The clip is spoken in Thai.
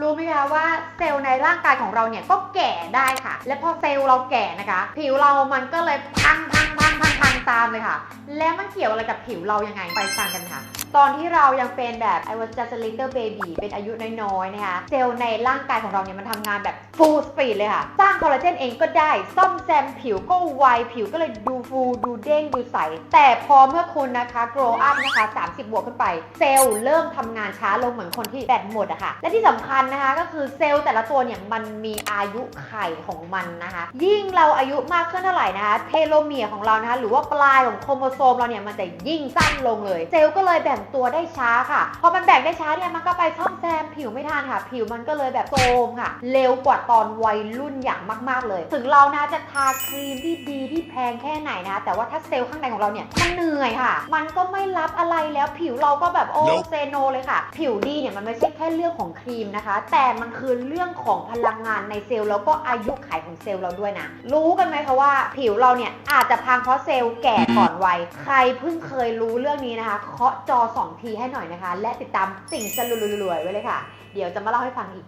รู้ไหมคะว่าเซลล์ในร่างกายของเราเนี่ยก็แก่ได้ค่ะ และพอเซลล์เราแก่นะคะ ผิวเรามันก็เลยพังพังพังพังพังตามเลยค่ะ แล้วมันเกี่ยวอะไรกับผิวเรายังไงไปฟังกันค่ะตอนที่เรายังเป็นแบบ I was just a little baby เป็นอายุน้อยๆนะคะเซลล์ในร่างกายของเราเนี่ยมันทำงานแบบ full speed เลยค่ะ สร้างคอลลาเจนเองก็ได้ ซ่อมแซมผิวก็ไว ผิวก็เลยดูฟู ดูเด้ง ดูใส แต่พอเมื่อคุณนะคะ grow up นะคะ 30 บวกขึ้นไป เซลล์เริ่มทำงานช้าลงเหมือนคนที่แบตหมดอะค่ะ และที่สำคัญนะคะก็คือเซลล์แต่ละตัวเนี่ยมันมีอายุไขของมันนะคะ ยิ่งเราอายุมากขึ้นเท่าไหร่นะคะ เทโลเมียร์ของเรานะคะ หรือว่าปลายของโครโมโซมเราเนี่ยมันจะยิ่งสั้นลงเลย เซลล์ก็เลยแบ่งตัวได้ช้าค่ะ พอมันแบ่งได้ช้าเนี่ยมันก็ไปซ่อมแซมผิวไม่ทันค่ะ ผิวมันก็เลยแบบโทรมค่ะ เร็วกว่าตอนวัยรุ่นอย่างมาก ๆ เลย ถึงเรานะจะทาครีมที่ดีที่แพงแค่ไหนนะคะแต่ว่าถ้าเซลล์ข้างในของเราเนี่ยมันเหนื่อยค่ะ มันก็ไม่รับอะไรแล้วผิวเราก็แบบโอ้ Nope เซโนเลยค่ะ ผิวดีเนี่ยมันไม่ใช่แค่เรื่องของครีมนะคะ แต่มันคือเรื่องของพลังงานในเซลล์แล้วก็อายุขัยของเซลล์เราด้วยนะ รู้กันไหมคะว่าผิวเราเนี่ยอาจจะพังเพราะเซลล์แก่ก่อนวัย ใครเพิ่งเคยรู้เรื่องนี้นะคะเคาะจอ2 ทีให้หน่อยนะคะ และติดตามสิ่งสลุยๆไว้เลยค่ะ เดี๋ยวจะมาเล่าให้ฟังอีก